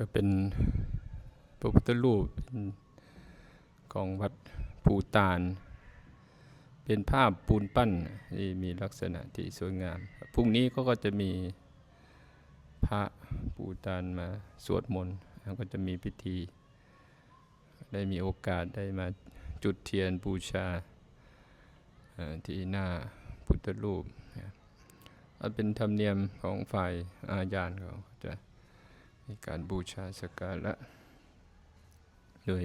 ก็เป็นพระพุทธรูปของวัดภูตาน เป็นภาพปูนปั้นที่มีลักษณะที่สวยงาม พรุ่งนี้ก็ก็จะมีพระภูตานมาสวดมนต์แล้วก็จะมีพิธี ได้มีโอกาสได้มาจุดเทียนบูชาที่หน้าพุทธรูปเป็นธรรมเนียมของฝ่ายอาญาเขาจะ มีการบูชาสการะด้วย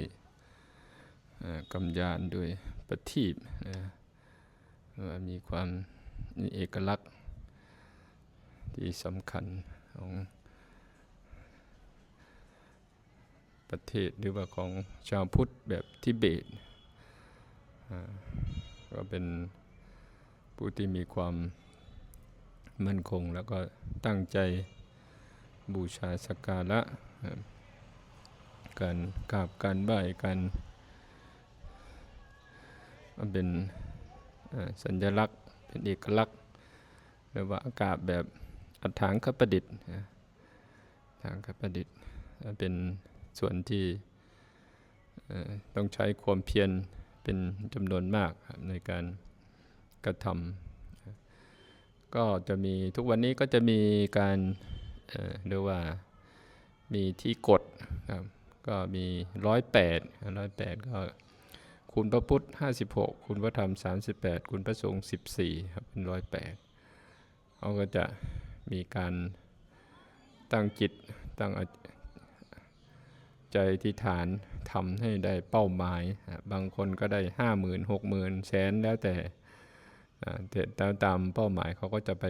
กำยานด้วยประทีปนะว่ามีความมีเอกลักษณ์ที่สำคัญของประเทศหรือว่าของชาวพุทธแบบทิเบต ก็เป็นผู้ที่มีความมั่นคงแล้วก็ตั้งใจ บูชาสักการะการกราบการไหว้การมันเป็นสัญลักษณ์เป็นเอกลักษณ์หรือว่าอากาศแบบอัฐางคประดิษฐ์ทางคประดิษฐ์เป็นส่วนที่ต้องใช้ความเพียรเป็นจำนวนมากในการกระทำก็จะมีทุกวันนี้ก็จะมีการ เรียกว่ามีที่กดครับก็มีร้อยแปดร้อยแปดก็คุณพระพุทธห้าสิบหกคุณพระธรรมสามสิบแปดคุณพระสงฆ์สิบสี่ครับเป็นร้อยแปดเขาก็จะมีการตั้งจิตตั้งใจที่ฐานทำให้ได้เป้าหมาย บางคนก็ได้ห้าหมื่นหกหมื่นแสนแล้วแต่แต่ตามเป้าหมายเขาก็จะไป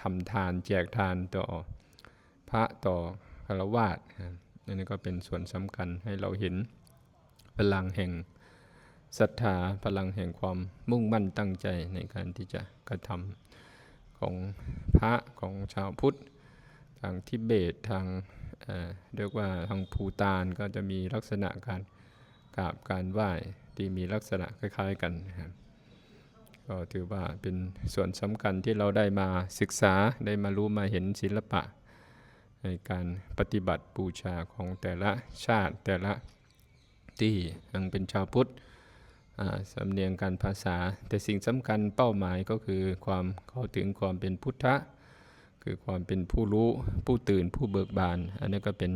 ทำทานแจกทานต่อ พระต่อคารวาสอันนี้ก็เป็นส่วนสำคัญให้เราเห็นพลังแห่งศรัทธาพลังแห่งความมุ่งมั่นตั้งใจในการที่จะกระทำของพระของชาวพุทธ ทางทิเบตทางเรียกว่าทางภูตานก็จะมีลักษณะการกราบการไหว้ที่มีลักษณะคล้าย ๆกันครับก็ถือว่าเป็นส่วนสำคัญที่เราได้มาศึกษาได้มารู้มาเห็นศิลปะ ในการปฏิบัติบูชาของแต่ละชาติแต่ละที่ยังเป็นชาวพุทธสำเนียงการภาษา แต่สิ่งสำคัญเป้าหมายก็คือความเข้าถึงความเป็นพุทธะ คือความเป็นผู้รู้ผู้ตื่นผู้เบิกบาน อันนี้ก็เป็น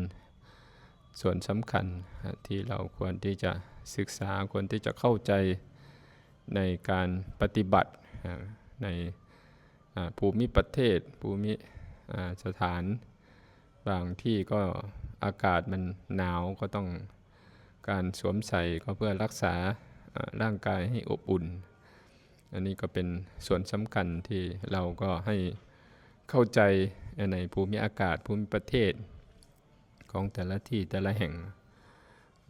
ส่วนสำคัญที่เราควรที่จะศึกษาควรที่จะเข้าใจในการปฏิบัติในภูมิประเทศภูมิสถาน บางที่ก็อากาศมันหนาวก็ต้องการสวมใส่ก็เพื่อรักษาร่างกายให้อบอุ่น อันนี้ก็เป็นส่วนสำคัญที่เราก็ให้เข้าใจในภูมิอากาศภูมิประเทศ ของแต่ละที่แต่ละแห่ง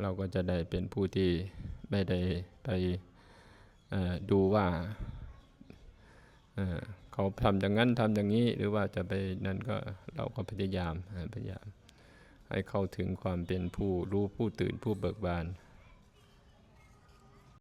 เราก็จะได้เป็นผู้ที่ไม่ได้ไปดูว่า เขาทำอย่างนั้นทำอย่างนี้ หรือว่าจะไปนั่นก็เราก็พยายามพยายาม ให้เข้าถึงความเป็นผู้รู้ผู้ตื่นผู้เบิกบาน